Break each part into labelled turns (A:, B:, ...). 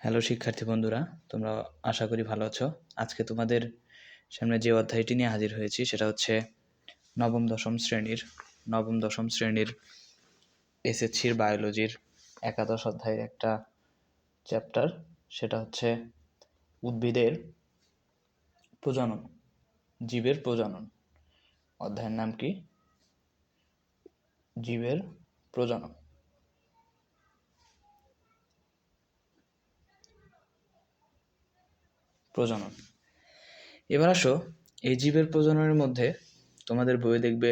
A: Hello শিক্ষার্থী বন্ধুরা, তোমরা আশা করি ভালো আছো। আজকে তোমাদের সামনে যে অধ্যায়টি নিয়ে হাজির হয়েছি, সেটা হচ্ছে নবম দশম শ্রেণির, নবম দশম শ্রেণির এসএসসির বায়োলজির একাদশ অধ্যায়ের একটা চ্যাপ্টার সেটা হচ্ছে উদ্ভিদের প্রজনন, জীবের প্রজনন। অধ্যায়ের নাম কি? জীবের প্রজনন। প্রজনন। এবার আসো, এই জীবের প্রজননের মধ্যে তোমাদের বইয়ে দেখবে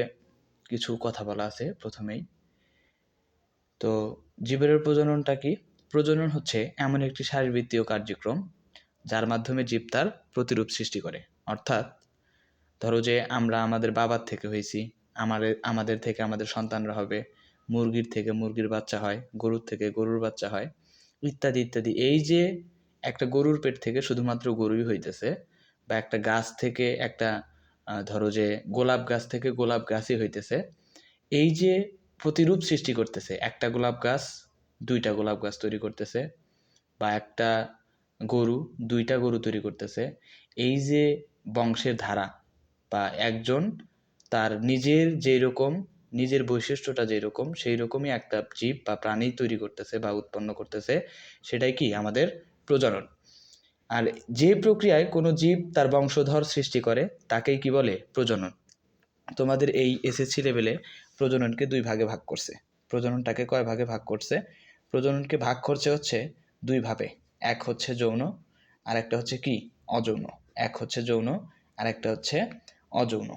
A: কিছু কথা বলা আছে প্রথমেই। তো জীবের প্রজননটা কি? প্রজনন হচ্ছে এমন একটি শারীরবৃত্তীয় কার্যক্রম যার মাধ্যমে জীব তার প্রতিরূপ সৃষ্টি করে। অর্থাৎ ধরো যে আমরা আমাদের বাবার থেকে হয়েছি, আমাদের আমাদের থেকে আমাদের সন্তানরা হবে, মুরগির থেকে মুরগির বাচ্চা হয়, গরুর থেকে গরুর বাচ্চা হয়, ইত্যাদি ইত্যাদি। এই যে একটা গরুর পেট থেকে শুধুমাত্র গরুই হইতেছে বা একটা গাছ থেকে একটা ধরো যে গোলাপ গাছ থেকে গোলাপ গাছই হইতেছে। এই যে প্রতিরূপ সৃষ্টি করতেছে, একটা গোলাপ গাছ দুইটা গোলাপ গাছ তৈরি করতেছে বা একটা গরু দুইটা গরু তৈরি করতেছে, এই যে বংশের ধারা বা একজন তার নিজের যেই রকম, নিজের বৈশিষ্ট্যটা যেরকম সেই রকমই একটা জীব বা প্রাণী তৈরি করতেছে বা উৎপন্ন করতেছে, সেটাই কি আমাদের প্রজনন। আর যে প্রক্রিয়ায় কোনো জীব তার বংশধর সৃষ্টি করে, তাকেই কি বলে প্রজনন। তোমাদের এই এসএসসি লেভেলে প্রজননকে দুই ভাগে ভাগ করছে। প্রজননটাকে কয় ভাগে ভাগ করছে? প্রজননকে ভাগ করছে হচ্ছে দুই ভাবে। এক হচ্ছে যৌন আর একটা হচ্ছে কি? অযৌন। এক হচ্ছে যৌন আর একটা হচ্ছে অযৌন।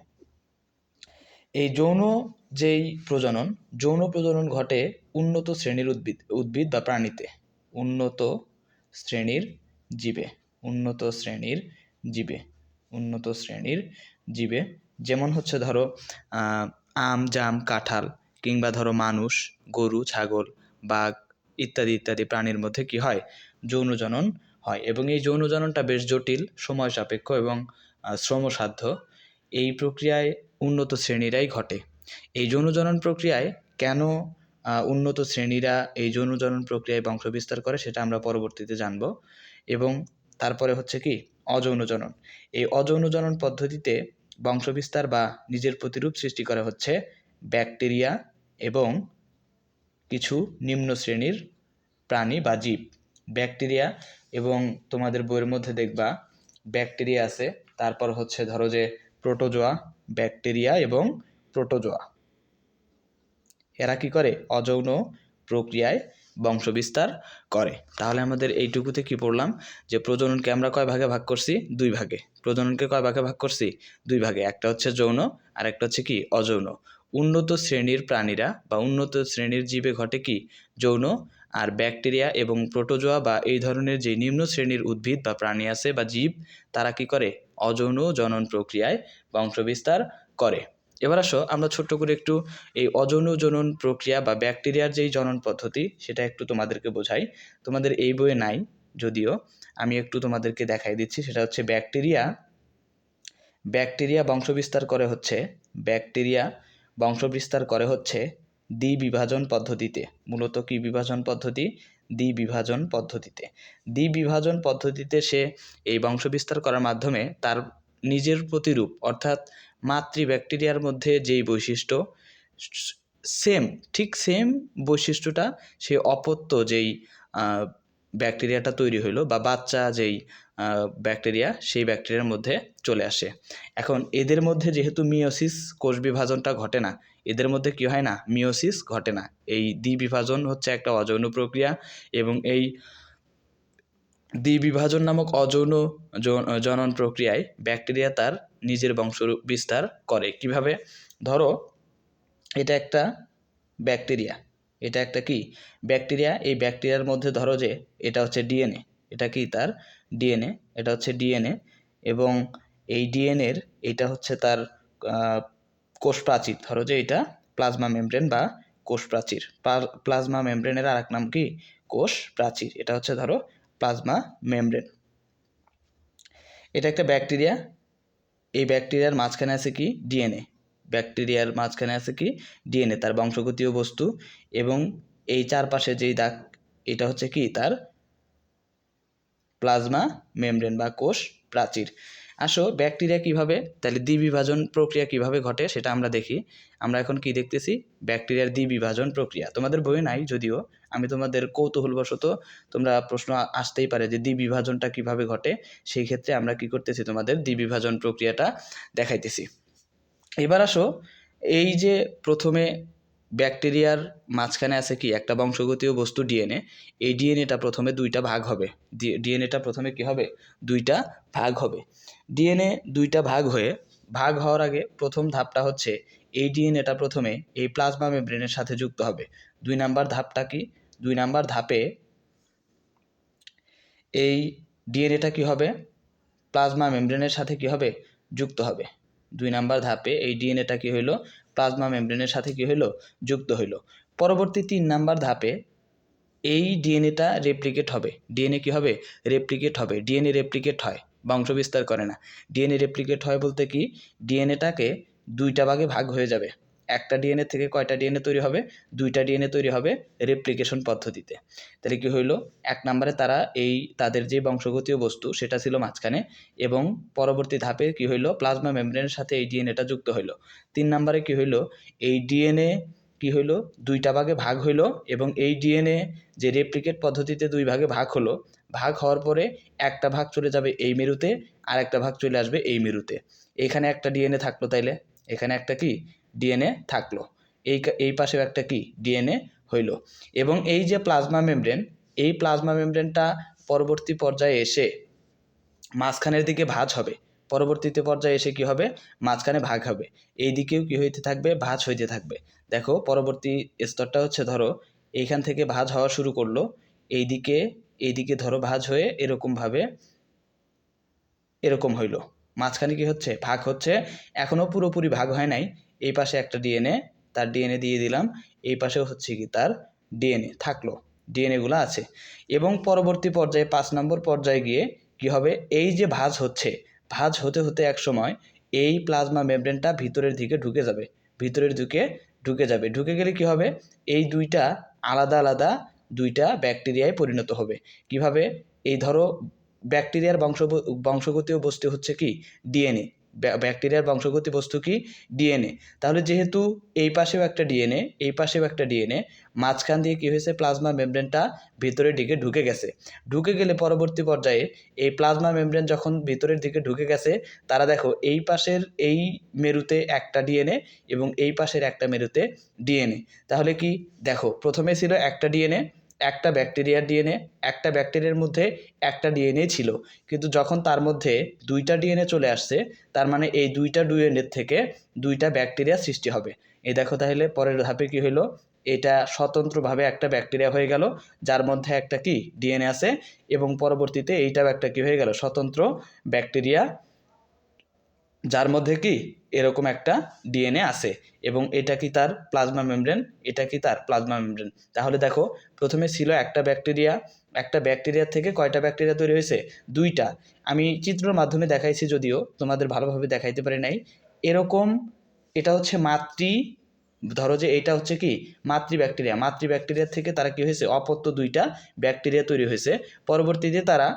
A: এই যৌন যেই প্রজনন, যৌন প্রজনন ঘটে উন্নত শ্রেণির উদ্ভিদ উদ্ভিদ বা প্রাণীতে। উন্নত শ্রেণির জীবে, উন্নত শ্রেণির জীবে, উন্নত শ্রেণির জীবে। যেমন হচ্ছে ধরো আম, জাম, কাঁঠাল কিংবা ধরো মানুষ, গরু, ছাগল, বাঘ ইত্যাদি ইত্যাদি প্রাণীর মধ্যে কি হয়? যৌনজনন হয় এবং এই যৌনজননটা বেশ জটিল, সময় সাপেক্ষ এবং শ্রমসাধ্য। এই প্রক্রিয়ায় উন্নত শ্রেণীরাই ঘটে। এই যৌনজনন প্রক্রিয়ায় কেন উন্নত শ্রেণীরা এই যৌনজনন প্রক্রিয়ায় বংশবিস্তার করে, সেটা আমরা পরবর্তীতে জানব। এবং তারপরে হচ্ছে কি? অযৌন জনন। এই অযৌন জনন পদ্ধতিতে বংশবিস্তার বা নিজের প্রতিরূপ সৃষ্টি করা হচ্ছে ব্যাকটেরিয়া এবং কিছু নিম্ন শ্রেণির প্রাণী বা জীব। ব্যাকটেরিয়া এবং তোমাদের বইয়ের মধ্যে দেখবা, ব্যাকটেরিয়া আছে, তারপর হচ্ছে ধরো যে প্রোটোজোয়া, ব্যাকটেরিয়া এবং প্রোটোজোয়া। এরা কি করে? অযৌন প্রক্রিয়ায় বংশবিস্তার করে। তাহলে আমাদের এইটুকুতে কি পড়লাম? যে প্রজননকে আমরা কয় ভাগে ভাগ করছি? দুই ভাগে। প্রজননকে কয় ভাগে ভাগ করছি? দুই ভাগে। একটা হচ্ছে যৌন আর একটা হচ্ছে কি? অযৌন। উন্নত শ্রেণির প্রাণীরা বা উন্নত শ্রেণির জীবে ঘটে কি? যৌন আর ব্যাকটেরিয়া এবং প্রোটোজোয়া বা এই ধরনের যে নিম্ন শ্রেণির উদ্ভিদ বা প্রাণী আছে বা জীব, তারা কি করে? অযৌন জনন প্রক্রিয়ায় বংশবিস্তার করে। এবার আসো, আমরা ছোট্ট করে একটু এই অযৌন জনন প্রক্রিয়া বা ব্যাকটেরিয়ার যেই জনন পদ্ধতি, সেটা একটু তোমাদেরকে বোঝাই। তোমাদের এই বইয়ে নাই, যদিও। আমি একটু তোমাদেরকে দেখাই দিচ্ছি, সেটা হচ্ছে ব্যাকটেরিয়া। ব্যাকটেরিয়া বংশবিস্তার করে হচ্ছে, ব্যাকটেরিয়া বংশবিস্তার করে হচ্ছে দ্বিবিভাজন পদ্ধতিতে। মূলত কি বিভাজন পদ্ধতি? দ্বিবিভাজন পদ্ধতিতে। দ্বিবিভাজন পদ্ধতিতে সে এই বংশবিস্তার করার মাধ্যমে তার নিজের প্রতিরূপ, অর্থাৎ মাতৃ ব্যাকটেরিয়ার মধ্যে যেই বৈশিষ্ট্য, সেম, ঠিক সেম বৈশিষ্ট্যটা সে অপত্য যেই ব্যাকটেরিয়াটা তৈরি হইল বা বাচ্চা যেই ব্যাকটেরিয়া সেই ব্যাকটেরিয়ার মধ্যে চলে আসে। এখন এদের মধ্যে যেহেতু মিওসিস কোষ বিভাজনটা ঘটে না, এদের মধ্যে কি হয় না? মিওসিস ঘটে না। এই দ্বিবিভাজন হচ্ছে একটা অযৌন প্রক্রিয়া এবং এই দ্বিবিভাজন নামক অযৌন জনন প্রক্রিয়ায় ব্যাকটেরিয়া তার নিজের বংশ বিস্তার করে। কীভাবে? ধরো, এটা একটা ব্যাকটেরিয়া। এটা একটা কি? ব্যাকটেরিয়া। এই ব্যাকটেরিয়ার মধ্যে ধরো যে, এটা হচ্ছে ডিএনএ। এটা কি তার? ডিএনএ। এটা হচ্ছে ডিএনএ এবং এই ডিএনএর এটা হচ্ছে তার কোষ প্রাচীর ধরো যে, এটা প্লাজমা মেমব্রেন বা কোষ প্রাচীর প্লাজমা মেমব্রেনের আর এক নাম কি? কোষ প্রাচীর এটা হচ্ছে ধরো প্লাজমা মেমব্রেন। এটা একটা ব্যাকটেরিয়া। এই ব্যাকটেরিয়ার মাঝখানে আছে কি? ডিএনএ। ব্যাকটেরিয়ার মাঝখানে আছে কি? ডিএনএ, তার বংশগতীয় বস্তু এবং এই চারপাশে যেই দাগ, এটা হচ্ছে কি? তার প্লাজমা মেমব্রেন বা কোষ প্রাচীর। আসো ব্যাকটেরিয়া কীভাবে, তাহলে দ্বিবিভাজন প্রক্রিয়া কীভাবে ঘটে সেটা আমরা দেখি। আমরা এখন কি দেখতেছি? ব্যাকটেরিয়ার দ্বিবিভাজন প্রক্রিয়া। তোমাদের বইয়ে নাই যদিও, আমি তোমাদের কৌতূহলবশত তোমরা প্রশ্ন আসতেই পারে যে দ্বিবিভাজনটা কীভাবে ঘটে, সেই ক্ষেত্রে আমরা কি করতেছি, তোমাদের দ্বিবিভাজন প্রক্রিয়াটা দেখাইতেছি। এবার আসো, এই যে প্রথমে ব্যাকটেরিয়ার মাঝখানে আছে কি? একটা বংশগতীয় বস্তু ডিএনএ। এই ডিএনএটা প্রথমে দুইটা ভাগ হবে। ডিএনএটা প্রথমে কি হবে? দুইটা ভাগ হবে। ডিএনএ দুইটা ভাগ হয়ে, ভাগ হওয়ার আগে প্রথম ধাপটা হচ্ছে এই ডিএনএটা প্রথমে এই প্লাজমা মেমব্রেনের সাথে যুক্ত হবে। দুই নাম্বার ধাপটা কি? দুই নাম্বার ধাপে এই ডিএনএটা কি হবে? প্লাজমা মেমব্রেনের সাথে কি হবে? যুক্ত হবে। দুই নাম্বার ধাপে এই ডিএনএটা কি হইল? প্লাজমা মেমব্রেনের সাথে কী হইল? যুক্ত হইল। পরবর্তী তিন নাম্বার ধাপে এই ডিএনএটা রেপ্লিকেট হবে। ডিএনএ কী হবে? রেপ্লিকেট হবে। ডিএনএ রেপ্লিকেট হয়। বংশ বিস্তার করে না। ডিএনএ রেপ্লিকেট হয় বলতে কি? ডিএনএটাকে দুইটা ভাগে ভাগ হয়ে যাবে। একটা ডিএনএ থেকে কয়টা ডিএনএ তৈরি হবে? দুইটা ডিএনএ তৈরি হবে রেপ্লিকেশন পদ্ধতিতে। তাহলে কি হইল? এক নম্বরে তারা এই তাদের যে বংশগতীয় বস্তু, সেটা ছিল মাঝখানে এবং পরবর্তী ধাপে কি হইল? প্লাজমা মেমব্রেনের সাথে এই ডিএনএটা যুক্ত হইল। তিন নম্বরে কি হইল? এই ডিএনএ কি হইল? দুইটা ভাগে ভাগ হইল এবং এই ডিএনএ যে রেপ্লিকেট পদ্ধতিতে দুই ভাগে ভাগ হলো, ভাগ হওয়ার পরে একটা ভাগ চলে যাবে এই মেরুতে আর একটা ভাগ চলে আসবে এই মেরুতে। এখানে একটা ডিএনএ থাকল তাইলে? এখানে একটা কি? ডিএনএ থাকল। এই এই পাশেও একটা কি? ডিএনএ হইল। এবং এই যে প্লাজমা মেমব্রেন এই প্লাজমা মেমব্রেনটা পরবর্তী পর্যায়ে এসে মাঝখানের দিকে ভাঁজ হবে। পরবর্তীতে পর্যায়ে এসে কি হবে? মাঝখানে ভাগ হবে। এই দিকেও কি হইতে থাকবে? ভাঁজ হইতে থাকবে। দেখো, পরবর্তী স্তরটা হচ্ছে ধরো, এইখান থেকে ভাঁজ হওয়া শুরু করল। এইদিকে এইদিকে ধরো ভাঁজ হয়ে এরকমভাবে এরকম হইল। মাঝখানে কি হচ্ছে? ভাগ হচ্ছে। এখনও পুরোপুরি ভাগ হয় নাই। এই পাশে একটা ডিএনএ তার ডিএনএ দিয়ে দিলাম। এই পাশেও হচ্ছে কি তার ডিএনএ থাকল। ডিএনএগুলো আছে। এবং পরবর্তী পর্যায়ে, পাঁচ নম্বর পর্যায়ে গিয়ে কি হবে? এই যে ভাঁজ হচ্ছে, ভাঁজ হতে হতে এক সময় এই প্লাজমা মেমব্রেনটা ভিতরের দিকে ঢুকে যাবে। ভিতরের দিকে ঢুকে যাবে। ঢুকে গেলে কি হবে? এই দুইটা আলাদা আলাদা দুইটা ব্যাকটেরিয়ায় পরিণত হবে। কীভাবে? এই ধরো, ব্যাকটেরিয়ার বংশ বংশগতীয় বস্তু হচ্ছে কি? ডিএনএ ব্যাকটেরিয়ার বংশগতি বস্তু কি? ডিএনএ। তাহলে যেহেতু এই পাশেও একটা ডিএনএ, এই পাশেও একটা ডিএনএ, মাঝখান দিয়ে কি হয়েছে? প্লাজমা মেমব্রেনটা ভিতরের দিকে ঢুকে গেছে। ঢুকে গেলে পরবর্তী পর্যায়ে এই প্লাজমা মেমব্রেন যখন ভিতরের দিকে ঢুকে গেছে, তারা দেখো এই পাশের এই মেরুতে একটা ডিএনএ এবং এই পাশের একটা মেরুতে ডিএনএ। তাহলে কি? দেখো, প্রথমে ছিল একটা ডিএনএ একটা ব্যাকটেরিয়ার ডিএনএ, একটা ব্যাকটেরিয়ার মধ্যে একটা ডিএনএ ছিল। কিন্তু যখন তার মধ্যে দুইটা ডিএনএ চলে আসছে, তার মানে এই দুইটা ডিএনএর থেকে দুইটা ব্যাকটেরিয়া সৃষ্টি হবে। এই দেখো তাহলে পরের ধাপে কি হলো এটা স্বতন্ত্রভাবে একটা ব্যাকটেরিয়া হয়ে গেল, যার মধ্যে একটা কি? ডিএনএ আছে এবং পরবর্তীতে এইটাও একটা কি হয়ে গেল? স্বতন্ত্র ব্যাকটেরিয়া যার মধ্যে কি এরকম একটা ডিএনএ আছে এবং এটা কি তার প্লাজমা মেমব্রেন? এটা কি তার প্লাজমা মেমব্রেন? তাহলে দেখো, প্রথমে ছিল একটা ব্যাকটেরিয়া একটা ব্যাকটেরিয়া থেকে কয়টা ব্যাকটেরিয়া তৈরি হয়েছে? দুইটা। আমি চিত্রের মাধ্যমে দেখাইছি যদিও, তোমাদের ভালোভাবে দেখাইতে পারি নাই। এরকম এটা হচ্ছে মাতৃ, ধরো যে এটা হচ্ছে কি? মাতৃ ব্যাকটেরিয়া মাতৃ ব্যাকটেরিয়া থেকে তারা কি হয়েছে? অপত্য দুইটা ব্যাকটেরিয়া তৈরি হয়েছে। পরবর্তীতে তারা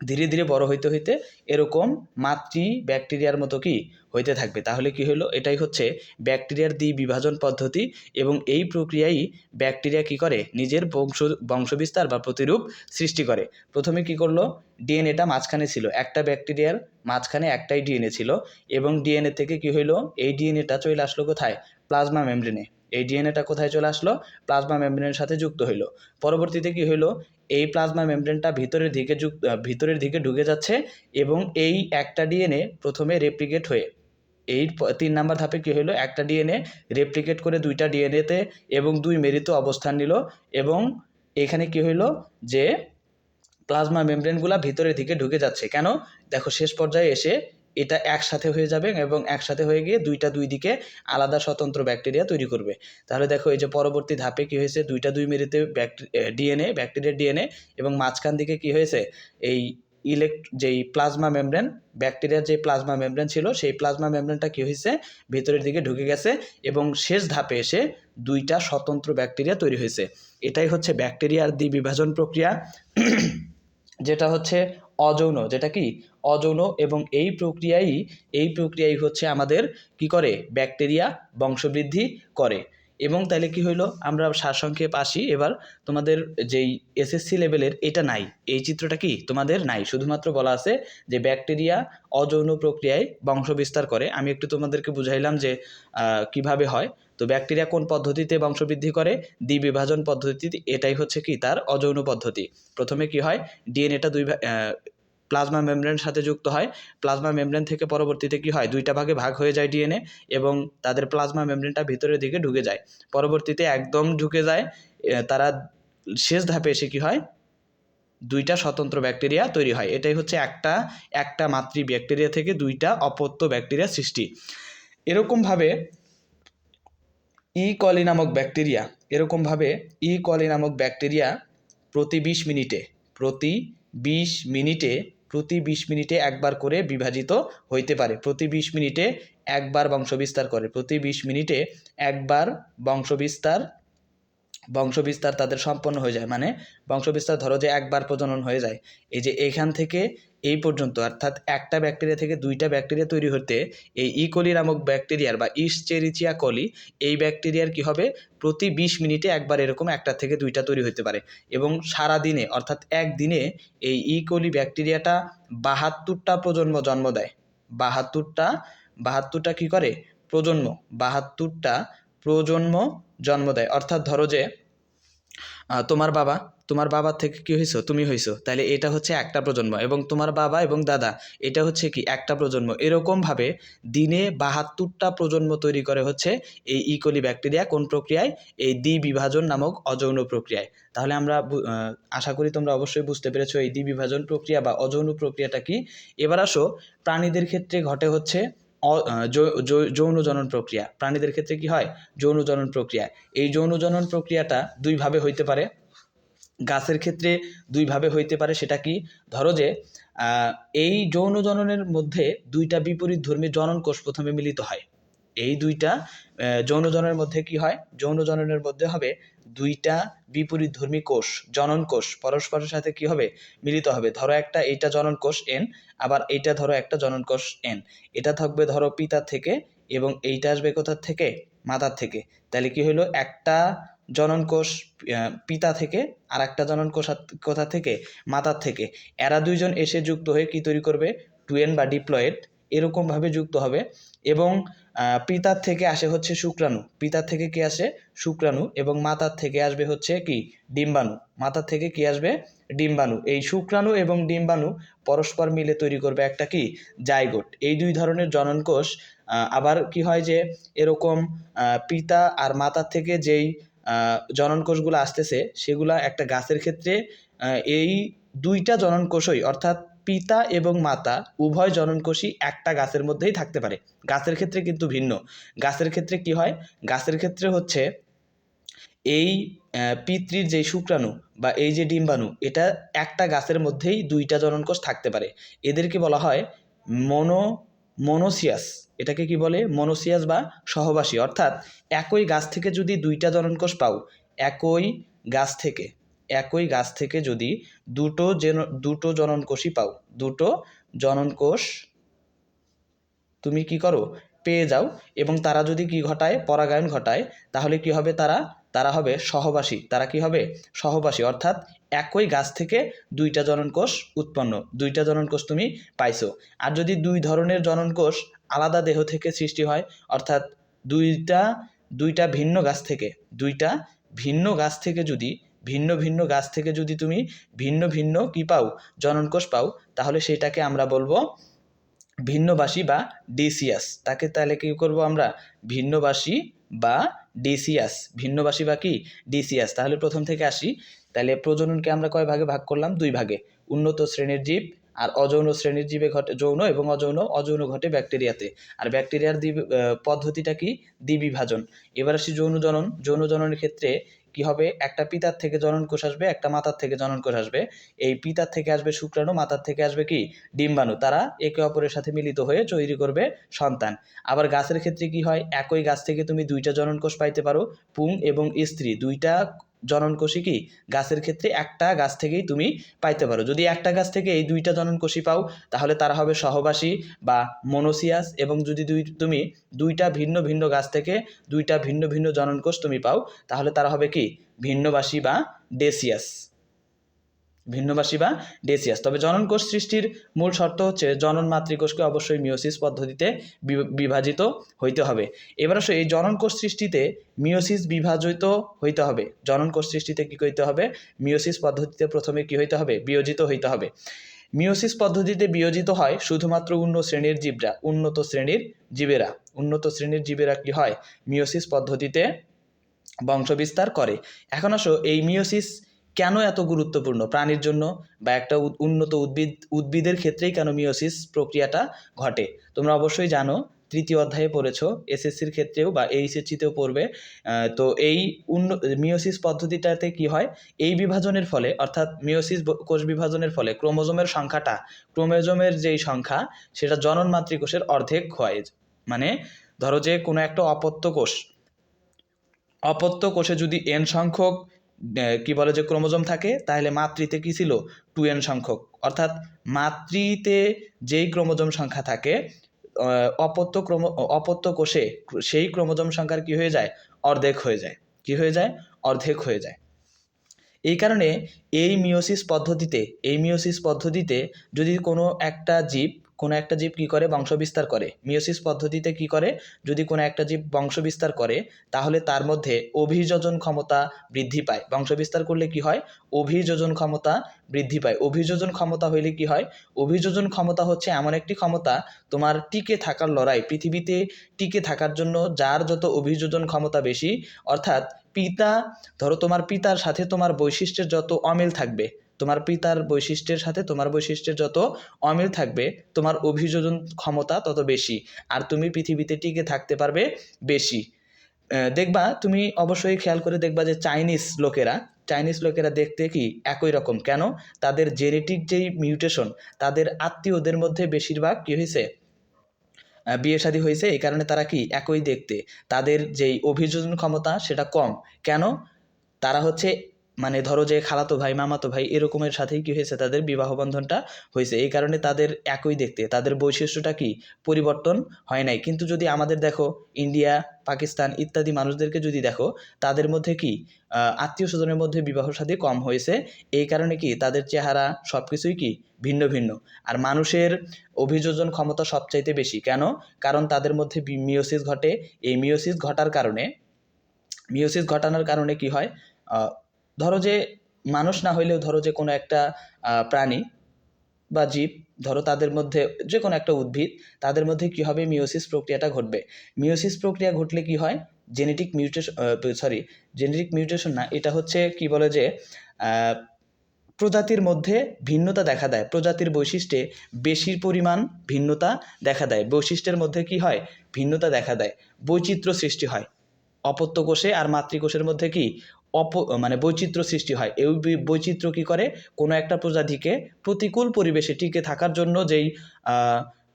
A: ধীরে ধীরে বড় হইতে হইতে এরকম মাতৃ ব্যাকটেরিয়ার মতো কি হইতে থাকবে। তাহলে কি হলো এটাই হচ্ছে ব্যাকটেরিয়ার দ্বি বিভাজন পদ্ধতি এবং এই প্রক্রিয়াই ব্যাকটেরিয়া কি করে? নিজের বংশ, বংশবিস্তার বা প্রতিরূপ সৃষ্টি করে। প্রথমে কি করল? ডিএনএটা মাঝখানে ছিল। একটা ব্যাকটেরিয়ার মাঝখানে একটাই ডিএনএ ছিল এবং ডিএনএ থেকে কি হইল? এই ডিএনএটা চলে আসলো কোথায়? প্লাজমা মেমব্রেনে। এই ডিএনএটা কোথায় চলে আসলো? প্লাজমা মেমব্রেনের সাথে যুক্ত হইল। পরবর্তীতে কি হইল? এই প্লাজমা মেমব্রেনটা ভিতরের দিকে যুক্ত ভিতরের দিকে ঢুকে যাচ্ছে এবং এই একটা ডিএনএ প্রথমে রেপ্লিকেট হয়ে, এই তিন নাম্বার ধাপে কী হলো? একটা ডিএনএ রেপ্লিকেট করে দুইটা ডিএনএতে এবং দুই মেরিতে অবস্থান নিল এবং এখানে কি হইল? যে প্লাজমা মেমব্রেনগুলা ভিতরের দিকে ঢুকে যাচ্ছে। কেন? দেখো, শেষ পর্যায়ে এসে এটা একসাথে হয়ে যাবে এবং একসাথে হয়ে গিয়ে দুইটা দুই দিকে আলাদা স্বতন্ত্র ব্যাকটেরিয়া তৈরি করবে। তাহলে দেখো এই যে পরবর্তী ধাপে কি হয়েছে? দুইটা দুই মেরিতে ডিএনএ, ব্যাকটেরিয়ার ডিএনএ এবং মাঝখান দিকে কি হয়েছে? এই ইলেক্ট যেই প্লাজমা মেমব্রেন, ব্যাকটেরিয়ার যে প্লাজমা মেমব্রেন ছিল, সেই প্লাজমা মেমব্রেনটা কী হয়েছে? ভেতরের দিকে ঢুকে গেছে এবং শেষ ধাপে এসে দুইটা স্বতন্ত্র ব্যাকটেরিয়া তৈরি হয়েছে। এটাই হচ্ছে ব্যাকটেরিয়ার দ্বিবিভাজন প্রক্রিয়া। যেটা হচ্ছে অযৌন, যেটা কি? অযৌন এবং এই প্রক্রিয়াই এই প্রক্রিয়াই হচ্ছে আমাদের কি করে? ব্যাকটেরিয়া বংশবৃদ্ধি করে। এবং তাহলে কি হইল? আমরা সারসংক্ষেপ আসি। এবার তোমাদের যেই এসএসসি লেভেলের এটা নাই। এই চিত্রটা কি? তোমাদের নাই। শুধুমাত্র বলা আছে যে ব্যাকটেরিয়া অযৌন প্রক্রিয়ায় বংশবিস্তার করে। আমি একটু তোমাদেরকে বুঝাইলাম যে কীভাবে হয়। তো ব্যাকটেরিয়া কোন পদ্ধতিতে বংশবৃদ্ধি করে? দ্বিবিভাজন পদ্ধতি, এটাই হচ্ছে কি তার অযৌন পদ্ধতি। প্রথমে কি হয়? ডিএনএটা দুই প্লাজমা মেমব্রেনের সাথে যুক্ত হয়। প্লাজমা মেমব্রেন থেকে পরবর্তীতে কি হয়? দুইটা ভাগে ভাগ হয়ে যায় ডিএনএ এবং তাদের প্লাজমা মেমব্রেনটা ভিতরের দিকে ঢুকে যায়। পরবর্তীতে একদম ঢুকে যায় তারা শেষ ধাপে এসে কি হয়? দুইটা স্বতন্ত্র ব্যাকটেরিয়া তৈরি হয়। এটাই হচ্ছে একটা একটা মাতৃ ব্যাকটেরিয়া থেকে দুইটা অপত্য ব্যাকটেরিয়া সৃষ্টি। এরকমভাবে ই কলি নামক ব্যাকটেরিয়া এরকমভাবে ই কলি নামক ব্যাকটেরিয়া প্রতি বিশ মিনিটে, প্রতি বিশ মিনিটে, প্রতি বিশ মিনিটে একবার করে বিভাজিত হইতে পারে। প্রতি বিশ মিনিটে একবার বংশবিস্তার করে। প্রতি বিশ মিনিটে একবার বংশবিস্তার বংশবিস্তার তাদের সম্পন্ন হয়ে যায়। মানে বংশবিস্তার ধরো যে একবার প্রজনন হয়ে যায়। এই যে এখান থেকে এই পর্যন্ত। অর্থাৎ একটা ব্যাকটেরিয়া থেকে দুইটা ব্যাকটেরিয়া তৈরি হতে এই ইকোলি নামক ব্যাকটেরিয়ার বা ইস্টেরিচিয়া কলি এই ব্যাকটেরিয়ার কি হবে? প্রতি বিশ মিনিটে একবার এরকম একটা থেকে দুইটা তৈরি হতে পারে। এবং সারা দিনে অর্থাৎ একদিনে এই ইকোলি ব্যাকটেরিয়াটা বাহাত্তরটা প্রজন্ম জন্ম দেয়। বাহাত্তরটা বাহাত্তরটা কি করে? প্রজন্ম। বাহাত্তরটা প্রজন্ম জন্ম দেয়। অর্থাৎ ধরো যে তোমার বাবা, তোমার বাবার থেকে কি হয়েছো তুমি হয়েছো তাহলে এটা হচ্ছে একটা প্রজন্ম এবং তোমার বাবা এবং দাদা, এটা হচ্ছে কি একটা প্রজন্ম। এরকমভাবে দিনে বাহাত্তরটা প্রজন্ম তৈরি করে হচ্ছে এই ইকোলি ব্যাকটেরিয়া কোন প্রক্রিয়ায়? এই দ্বিবিভাজন নামক অযৌন প্রক্রিয়ায়। তাহলে আমরা আশা করি তোমরা অবশ্যই বুঝতে পেরেছ এই দ্বিবিভাজন প্রক্রিয়া বা অযৌন প্রক্রিয়াটা কি। এবার আসো, প্রাণীদের ক্ষেত্রে ঘটে হচ্ছে যৌন জনন প্রক্রিয়া। প্রাণীদের ক্ষেত্রে কি হয়? যৌন জনন প্রক্রিয়া। এই যৌন জনন প্রক্রিয়াটা দুইভাবে হইতে পারে। গাছের ক্ষেত্রে দুইভাবে হইতে পারে, সেটা কি? ধরো যে এই যৌন জননের মধ্যে দুইটা বিপরীত ধর্মী জনন কোষ প্রথমে মিলিত হয়। এই দুইটা যৌন জননের মধ্যে কি হয়? যৌন জননের মধ্যে হবে দুইটা বিপরীত ধর্মী কোষ, জনন কোষ পরস্পরের সাথে কি হবে? মিলিত হবে। ধরো একটা এইটা জনন কোষ এন আবার এইটা ধরো একটা জনন কোষ এন এটা থাকবে ধরো পিতার থেকে এবং এইটা আসবে কোথার থেকে? মাতার থেকে। তাহলে কি হলো একটা জনন কোষ পিতা থেকে আর একটা জনন কোষ কোথা থেকে? মাতার থেকে। এরা দুইজন এসে যুক্ত হয়ে কি তৈরি করবে? টুয়েন বা ডিপ্লয়েড এরকমভাবে যুক্ত হবে এবং পিতার থেকে আসে হচ্ছে শুক্রাণু। পিতার থেকে কি আসে? শুক্রাণু। এবং মাতার থেকে আসবে হচ্ছে কি? ডিম্বাণু। মাতার থেকে কি আসবে? ডিম্বাণু। এই শুক্রাণু এবং ডিম্বাণু পরস্পর মিলে তৈরি করবে একটা কি? জায়গোট এই দুই ধরনের জনন কোষ আবার কি হয় যে এরকম পিতা আর মাতার থেকে যেই আহ, জনন কোষগুলো আসতেছে সেগুলা একটা গাছের ক্ষেত্রে এই দুইটা জনন কোষই অর্থাৎ পিতা এবং মাতা উভয় জনন কোষই একটা গাছের মধ্যেই থাকতে পারে। গাছের ক্ষেত্রে কিন্তু ভিন্ন। গাছের ক্ষেত্রে কি হয়? গাছের ক্ষেত্রে হচ্ছে এই পিতৃর যে শুক্রাণু বা এই যে ডিম্বাণু, এটা একটা গাছের মধ্যেই দুইটা জনন কোষ থাকতে পারে। এদেরকে বলা হয় মনো, মনোসিয়াস। এটাকে কি বলে? মনোসিয়াস বা সহবাসী। অর্থাৎ একই গাছ থেকে যদি দুইটা জনন কোষ পাও, একই গাছ থেকে। একই গাছ থেকে যদি দুটো জেন দুটো জনন কোষই পাও, দুটো জনন কোষ তুমি কি করো? পেয়ে যাও এবং তারা যদি কি ঘটায়? পরাগায়ন ঘটায়, তাহলে কি হবে তারা? তারা হবে সহবাসী। তারা কি হবে? সহবাসী। অর্থাৎ একই গাছ থেকে দুইটা জনন কোষ উৎপন্ন। দুইটা জনন কোষ তুমি পাইছো। আর যদি দুই ধরনের জনন কোষ আলাদা দেহ থেকে সৃষ্টি হয়, অর্থাৎ দুইটা দুইটা ভিন্ন গাছ থেকে, দুইটা ভিন্ন গাছ থেকে যদি ভিন্ন ভিন্ন গাছ থেকে যদি তুমি ভিন্ন ভিন্ন কি পাও জনন কোষ পাও, তাহলে সেটাকে আমরা বলব ভিন্নবাসী বা ডিসিয়াস। তাকে তাহলে কি করব আমরা? ভিন্নবাসী বা ডিসিয়াস। ভিন্নবাসী বা কি? ডিসিয়াস। তাহলে প্রথম থেকে আসি। তাহলে প্রজননকে আমরা কয় ভাগে ভাগ করলাম? দুই ভাগে। উন্নত শ্রেণির জীব আর অযৌন শ্রেণির জীবে ঘটে যৌন এবং অযৌন অযৌন ঘটে ব্যাকটেরিয়াতে। আর ব্যাকটেরিয়ার দ্বি পদ্ধতিটা কি? দ্বিবিভাজন। এবার আসি যৌন জনন। যৌন জননের ক্ষেত্রে কি হবে? একটা পিতার থেকে জনন কোষ আসবে, একটা মাতার থেকে জননকোষ আসবে। এই পিতার থেকে আসবে শুক্রাণু, মাতার থেকে আসবে কি? ডিম্বাণু। তারা একে অপরের সাথে মিলিত হয়ে তৈরি করবে সন্তান। আবার গাছের ক্ষেত্রে কি হয়? একই গাছ থেকে তুমি দুইটা জননকোষ পাইতে পারো, পুং এবং স্ত্রী। দুইটা জননকোষী কি গাছের ক্ষেত্রে একটা গাছ থেকেই তুমি পাইতে পারো। যদি একটা গাছ থেকে এই দুইটা জননকোষী পাও, তাহলে তারা হবে সহবাসী বা মনোসিয়াস এবং যদি দুই, তুমি দুইটা ভিন্ন ভিন্ন গাছ থেকে দুইটা ভিন্ন ভিন্ন জননকোষ তুমি পাও, তাহলে তারা হবে কি? ভিন্নবাসী বা ডেসিয়াস ভিন্নবাসী বা ডেসিয়াস। তবে জননকোষ সৃষ্টির মূল শর্ত হচ্ছে জনন মাতৃকোষকে অবশ্যই মিওসিস পদ্ধতিতে বিভাজিত হইতে হবে। এবার আসো, এই জননকোষ সৃষ্টিতে মিওসিস বিভাজিত হইতে হবে। জননকোষ সৃষ্টিতে কী করতে হবে? মিওসিস পদ্ধতিতে প্রথমে কী হইতে হবে? বিয়োজিত হইতে হবে। মিওসিস পদ্ধতিতে বিয়োজিত হয় শুধুমাত্র উন্ন শ্রেণির জীবরা, উন্নত শ্রেণির জীবেরা। উন্নত শ্রেণির জীবেরা কি হয়? মিওসিস পদ্ধতিতে বংশবিস্তার করে। এখন আসো, এই মিওসিস কেন এত গুরুত্বপূর্ণ? প্রাণীর জন্য বা একটা উন্নত উদ্ভিদ, উদ্ভিদের ক্ষেত্রেই কেন মিওসিস প্রক্রিয়াটা ঘটে? তোমরা অবশ্যই জানো, তৃতীয় অধ্যায়ে পড়েছো, এসএসসির ক্ষেত্রেও বা এইচএসসিতেও পড়বে। তো এই উন্ন মিওসিস পদ্ধতিটাতে কি হয়? এই বিভাজনের ফলে, অর্থাৎ মিওসিস কোষ বিভাজনের ফলে ক্রোমোজোমের সংখ্যাটা, ক্রোমোজোমের যেই সংখ্যা, সেটা জনন মাতৃকোষের অর্ধেক হয়। মানে ধরো যে কোনো একটা অপত্য কোষ, অপত্য কোষে যদি এন সংখ্যক কি বলে যে ক্রোমোজোম থাকে, তাহলে মাতৃতে কি ছিল? টু এন সংখ্যক। অর্থাৎ মাতৃতে যেই ক্রোমোজোম সংখ্যা থাকে অপত্য ক্রোমো, অপত্য কোষে সেই ক্রোমোজোম সংখ্যার কি হয়ে যায়? অর্ধেক হয়ে যায়। কি হয়ে যায়? অর্ধেক হয়ে যায়। এই কারণে এই মিওসিস পদ্ধতিতে, এই মিওসিস পদ্ধতিতে যদি কোনো একটা জীব কোনো একটা জীব কি করে? বংশবিস্তার করে। মিওসিস পদ্ধতিতে কি করে? যদি কোনো একটা জীব বংশবিস্তার করে, তাহলে তার মধ্যে অভিযোজন ক্ষমতা বৃদ্ধি পায়। বংশবিস্তার করলে কি হয়? অভিযোজন ক্ষমতা বৃদ্ধি পায়। অভিযোজন ক্ষমতা হইলে কি হয়? অভিযোজন ক্ষমতা হচ্ছে এমন একটি ক্ষমতা, তোমার টিকে থাকার লড়াই। পৃথিবীতে টিকে থাকার জন্য যার যত অভিযোজন ক্ষমতা বেশি, অর্থাৎ পিতা, ধরো তোমার পিতার সাথে তোমার বৈশিষ্ট্যের যত অমিল থাকবে তোমার পিতার বৈশিষ্ট্যের সাথে তোমার বৈশিষ্ট্যের যত অমিল থাকবে, তোমার অভিযোজন ক্ষমতা তত বেশি। আর তুমি পৃথিবীতে টিকে থাকতে পারবে বেশি। দেখবা, তুমি অবশ্যই খেয়াল করে দেখবা যে চাইনিজ লোকেরা চাইনিজ লোকেরা দেখতে কি একই রকম। কেন? তাদের জেনেটিক যেই মিউটেশন, তাদের আত্মীয়দের মধ্যে বেশিরভাগ কী হয়েছে বিয়ে শাদী হয়েছে এই কারণে তারা কি একই দেখতে? তাদের যেই অভিযোজন ক্ষমতা, সেটা কম। কেন? তারা হচ্ছে মানে ধরো যে খালাতো ভাই, মামাতো ভাই এরকমের সাথেই কী হয়েছে? তাদের বিবাহ বন্ধনটা হয়েছে। এই কারণে তাদের একই দেখতে। তাদের বৈশিষ্ট্যটা কি? পরিবর্তন হয় নাই। কিন্তু যদি আমাদের দেখো, ইন্ডিয়া, পাকিস্তান ইত্যাদি মানুষদেরকে যদি দেখো, তাদের মধ্যে কি? আত্মীয় স্বজনের মধ্যে বিবাহ সাথে কম হয়েছে। এই কারণে কি? তাদের চেহারা সব কিছুই কি? ভিন্ন ভিন্ন। আর মানুষের অভিযোজন ক্ষমতা সবচাইতে বেশি। কেন? কারণ তাদের মধ্যে মিওসিস ঘটে। এই মিওসিস ঘটার কারণে মিওসিস ঘটানোর কারণে কি হয়? ধরো যে মানুষ না হইলেও ধরো যে কোনো একটা প্রাণী বা জীব, ধরো তাদের মধ্যে যে কোনো একটা উদ্ভিদ, তাদের মধ্যে কি হবে মিওসিস প্রক্রিয়াটা ঘটবে। মিওসিস প্রক্রিয়া ঘটলে কি হয়? Genetic mutation sorry genetic mutation না, এটা হচ্ছে কি বলে যে প্রজাতির মধ্যে ভিন্নতা দেখা দেয়। প্রজাতির বৈশিষ্ট্যে বেশি পরিমাণ ভিন্নতা দেখা দেয়। বৈশিষ্ট্যের মধ্যে কি হয়? ভিন্নতা দেখা দেয়। বৈচিত্র্য সৃষ্টি হয়। অপত্য কোষে আর মাতৃকোষের মধ্যে কি? অপ মানে বৈচিত্র্য সৃষ্টি হয়। এই বৈচিত্র্য কি করে? কোনো একটা প্রজাতিকে প্রতিকূল পরিবেশে টিকে থাকার জন্য যেই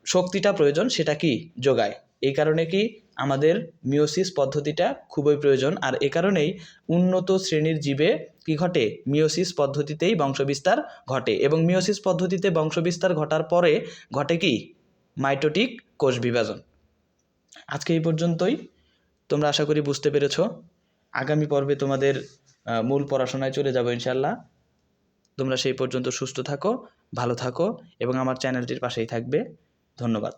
A: শক্তিটা প্রয়োজন সেটা কি? যোগায়। এই কারণে কি আমাদের মিওসিস পদ্ধতিটা খুবই প্রয়োজন। আর এ কারণেই উন্নত শ্রেণির জীবে কি ঘটে? মিওসিস পদ্ধতিতেই বংশবিস্তার ঘটে। এবং মিওসিস পদ্ধতিতে বংশবিস্তার ঘটার পরে ঘটে কি? মাইটোটিক কোষ বিভাজন আজকে এই পর্যন্তই। তোমরা আশা করি বুঝতে পেরেছ। আগামী পর্বে তোমাদের মূল পড়াশোনায় চলে যাব ইনশাল্লাহ তোমরা সেই পর্যন্ত সুস্থ থাকো, ভালো থাকো এবং আমার চ্যানেলটির পাশেই থাকবে। ধন্যবাদ।